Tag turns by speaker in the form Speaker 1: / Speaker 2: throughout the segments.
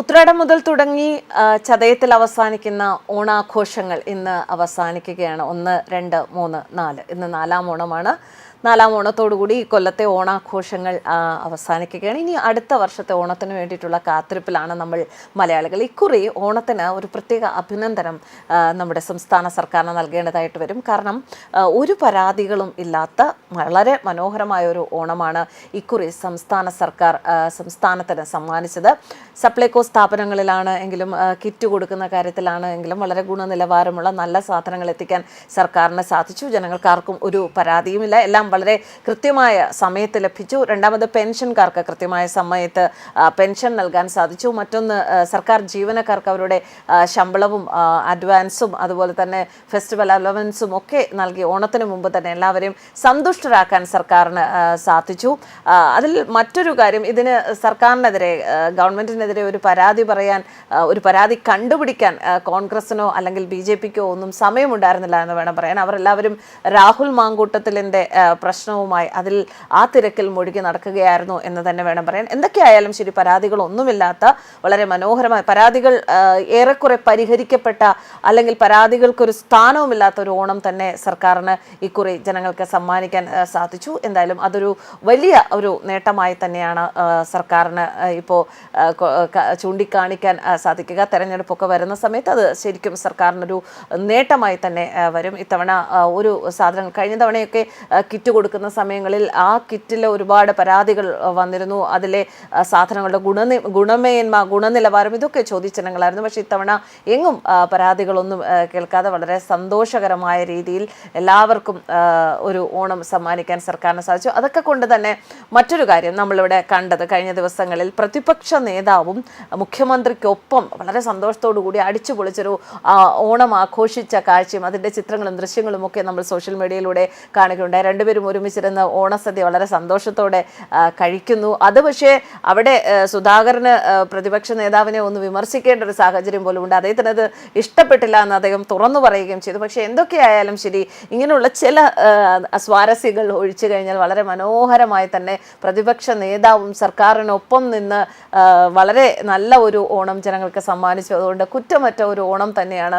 Speaker 1: ഉത്രാടം മുതൽ തുടങ്ങി ചതയത്തിൽ അവസാനിക്കുന്ന ഓണാഘോഷങ്ങൾ ഇന്ന് അവസാനിക്കുകയാണ്. ഒന്ന് രണ്ട് മൂന്ന് നാല്. ഇന്ന് നാലാം ഓണമാണ്. നാലാം ഓണത്തോടുകൂടി ഈ കൊല്ലത്തെ ഓണാഘോഷങ്ങൾ അവസാനിക്കുകയാണ്. ഇനി അടുത്ത വർഷത്തെ ഓണത്തിന് വേണ്ടിയിട്ടുള്ള കാത്തിരിപ്പിലാണ് നമ്മൾ മലയാളികൾ. ഇക്കുറി ഓണത്തിന് ഒരു പ്രത്യേക അഭിനന്ദനം നമ്മുടെ സംസ്ഥാന സർക്കാരിന് നൽകേണ്ടതായിട്ട് വരും. കാരണം ഒരു പരാതികളും ഇല്ലാത്ത വളരെ മനോഹരമായ ഒരു ഓണമാണ് ഇക്കുറി സംസ്ഥാന സർക്കാർ സംസ്ഥാനത്തിന് സമ്മാനിച്ചത്. സപ്ലൈകോ സ്ഥാപനങ്ങളിലാണ് എങ്കിലും കിറ്റ് കൊടുക്കുന്ന കാര്യത്തിലാണ് എങ്കിലും വളരെ ഗുണനിലവാരമുള്ള നല്ല സാധനങ്ങൾ എത്തിക്കാൻ സർക്കാരിന് സാധിച്ചു. ജനങ്ങൾക്കാർക്കും ഒരു പരാതിയുമില്ല. എല്ലാം വളരെ കൃത്യമായ സമയത്ത് ലഭിച്ചു. രണ്ടാമത് പെൻഷൻകാർക്ക് കൃത്യമായ സമയത്ത് പെൻഷൻ നൽകാൻ സാധിച്ചു. മറ്റൊന്ന് സർക്കാർ ജീവനക്കാർക്ക് അവരുടെ ശമ്പളവും അഡ്വാൻസും അതുപോലെ തന്നെ ഫെസ്റ്റിവൽ അലവൻസും ഒക്കെ നൽകി ഓണത്തിന് മുമ്പ് തന്നെ എല്ലാവരെയും സന്തുഷ്ടരാക്കാൻ സർക്കാരിന് സാധിച്ചു. അതിൽ മറ്റൊരു കാര്യം ഇതിന് സർക്കാരിനെതിരെ ഗവൺമെന്റിനെതിരെ ഒരു പരാതി പറയാൻ ഒരു പരാതി കണ്ടുപിടിക്കാൻ കോൺഗ്രസിനോ അല്ലെങ്കിൽ ബി ജെ പിക്കോ ഒന്നും സമയമുണ്ടായിരുന്നില്ല എന്ന് വേണം പറയാൻ. അവരെല്ലാവരും രാഹുൽ മാങ്കൂട്ടത്തിലിന്റെ പ്രശ്നവുമായി അതിൽ ആ തിരക്കിൽ മുഴുകി നടക്കുകയായിരുന്നു എന്ന് തന്നെ വേണം പറയാൻ. എന്തൊക്കെയായാലും ശരി പരാതികളൊന്നുമില്ലാത്ത വളരെ മനോഹരമായ പരാതികൾ ഏറെക്കുറെ പരിഹരിക്കപ്പെട്ട അല്ലെങ്കിൽ പരാതികൾക്കൊരു സ്ഥാനവുമില്ലാത്ത ഒരു ഓണം തന്നെ സർക്കാരിന് ഇക്കുറി ജനങ്ങൾക്ക് സമ്മാനിക്കാൻ സാധിച്ചു. എന്തായാലും അതൊരു വലിയ ഒരു നേട്ടമായി തന്നെയാണ് സർക്കാരിന് ഇപ്പോൾ ചൂണ്ടിക്കാണിക്കാൻ സാധിക്കുക. തെരഞ്ഞെടുപ്പൊക്കെ വരുന്ന സമയത്ത് അത് ശരിക്കും സർക്കാരിനൊരു നേട്ടമായി തന്നെ വരും. ഇത്തവണ ഒരു സാധനം കഴിഞ്ഞ തവണയൊക്കെ കിറ്റ് കൊടുക്കുന്ന സമയങ്ങളിൽ ആ കിറ്റിൽ ഒരുപാട് പരാതികൾ വന്നിരുന്നു. അതിലെ സാധനങ്ങളുടെ ഗുണനി ഗുണമേന്മ ഗുണനിലവാരം ഇതൊക്കെ ചോദ്യചിഹ്നങ്ങളായിരുന്നു. പക്ഷേ ഇത്തവണ എങ്ങും പരാതികളൊന്നും കേൾക്കാതെ വളരെ സന്തോഷകരമായ രീതിയിൽ എല്ലാവർക്കും ഒരു ഓണം സമ്മാനിക്കാൻ സർക്കാരിന് സാധിച്ചു. അതൊക്കെ കൊണ്ട് തന്നെ മറ്റൊരു കാര്യം നമ്മളിവിടെ കണ്ടത് കഴിഞ്ഞ ദിവസങ്ങളിൽ പ്രതിപക്ഷ നേതാവും മുഖ്യമന്ത്രിക്കൊപ്പം വളരെ കൂടി അടിച്ചു പൊളിച്ചൊരു ഓണം ആഘോഷിച്ച കാഴ്ചയും അതിന്റെ ചിത്രങ്ങളും ദൃശ്യങ്ങളും ഒക്കെ നമ്മൾ സോഷ്യൽ മീഡിയയിലൂടെ കാണുകയുണ്ടായി. രണ്ടുപേരും ഒരുമിച്ചിരുന്ന് ഓണസദ്യ വളരെ സന്തോഷത്തോടെ കഴിക്കുന്നു. അത് പക്ഷേ അവിടെ സുധാകരന് പ്രതിപക്ഷ നേതാവിനെ ഒന്ന് വിമർശിക്കേണ്ട ഒരു സാഹചര്യം പോലും ഉണ്ട്. അദ്ദേഹത്തിന് അത് ഇഷ്ടപ്പെട്ടില്ല എന്ന് അദ്ദേഹം തുറന്നു പറയുകയും ചെയ്തു. പക്ഷേ എന്തൊക്കെയായാലും ശരി ഇങ്ങനെയുള്ള ചില സ്വാരസ്യങ്ങൾ ഒഴിച്ചു കഴിഞ്ഞാൽ വളരെ മനോഹരമായി തന്നെ പ്രതിപക്ഷ നേതാവും സർക്കാരിനൊപ്പം നിന്ന് വളരെ നല്ല ഒരു ഓണം ജനങ്ങൾക്ക് സമ്മാനിച്ചു. അതുകൊണ്ട് കുറ്റമറ്റ ഒരു ഓണം തന്നെയാണ്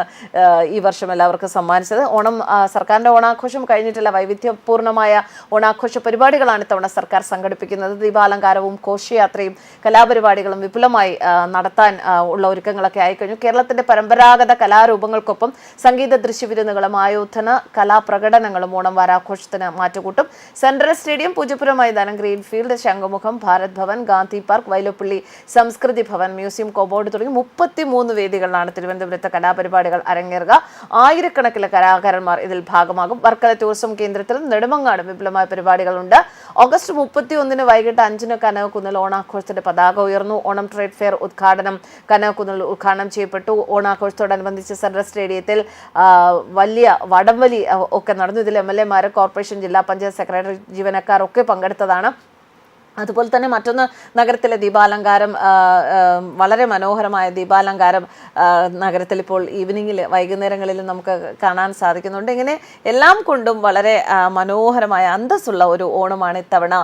Speaker 1: ഈ വർഷം എല്ലാവർക്കും സമ്മാനിച്ചത്. ഓണം സർക്കാരിന്റെ ഓണാഘോഷം കഴിഞ്ഞിട്ടില്ല. വൈവിധ്യപൂർണമായ ഓണാഘോഷ പരിപാടികളാണ് ഇത്തവണ സർക്കാർ സംഘടിപ്പിക്കുന്നത്. ദീപാലങ്കാരവും ഘോഷയാത്രയും കലാപരിപാടികളും വിപുലമായി നടത്താൻ ഉള്ള ഒരുക്കങ്ങളൊക്കെ ആയിക്കഴിഞ്ഞു. കേരളത്തിന്റെ പരമ്പരാഗത കലാരൂപങ്ങൾക്കൊപ്പം സംഗീത ദൃശ്യവിരുന്നുകളും ആയോധന കലാപ്രകടനങ്ങളും ഓണം വാരാഘോഷത്തിന് മാറ്റുകൂട്ടും. സെൻട്രൽ സ്റ്റേഡിയം പൂജപ്പുര മൈതാനം Greenfield Shankhumukham Bharat Bhavan Gandhi park Vyloppilly Samskrithi Bhavan museum കോബോർഡ് തുടങ്ങി മുപ്പത്തി മൂന്ന് വേദികളിലാണ് തിരുവനന്തപുരത്തെ കലാപരിപാടികൾ അരങ്ങേറുക. ആയിരക്കണക്കിലെ കലാകാരന്മാർ ഇതിൽ ഭാഗമാകും. വർക്കല ടൂറിസം കേന്ദ്രത്തിലും നെടുമങ്ങാടും വിപുലമായ പരിപാടികളുണ്ട്. ഓഗസ്റ്റ് മുപ്പത്തി ഒന്നിന് വൈകിട്ട് അഞ്ചിന് കനകക്കുന്നിൽ ഓണാഘോഷത്തിന്റെ പതാക ഉയർന്നു. ഓണം ട്രേഡ് ഫെയർ ഉദ്ഘാടനം കനകക്കുന്നിൽ ഉദ്ഘാടനം ചെയ്യപ്പെട്ടു. ഓണാഘോഷത്തോടനുബന്ധിച്ച് സെൻട്രൽ സ്റ്റേഡിയത്തിൽ വലിയ വടംവലി ഒക്കെ നടന്നു. ഇതിൽ എം എൽ എമാർ കോർപ്പറേഷൻ ജില്ലാ പഞ്ചായത്ത് സെക്രട്ടറി ജീവനക്കാർ ഒക്കെ പങ്കെടുത്തതാണ്. അതുപോലെ തന്നെ മറ്റൊന്ന് നഗരത്തിലെ ദീപാലങ്കാരം വളരെ മനോഹരമായ ദീപാലങ്കാരം നഗരത്തിൽ ഇപ്പോൾ ഈവനിങ്ങിൽ വൈകുന്നേരങ്ങളിൽ നമുക്ക് കാണാൻ സാധിക്കുന്നുണ്ട്. ഇങ്ങനെ എല്ലാം കൊണ്ടും വളരെ മനോഹരമായ അന്തസ്സുള്ള ഒരു ഓണമാണ് ഇത്തവണ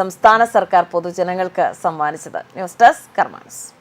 Speaker 1: സംസ്ഥാന സർക്കാർ പൊതുജനങ്ങൾക്ക് സമ്മാനിച്ചത്. News desk കർമാൻസ്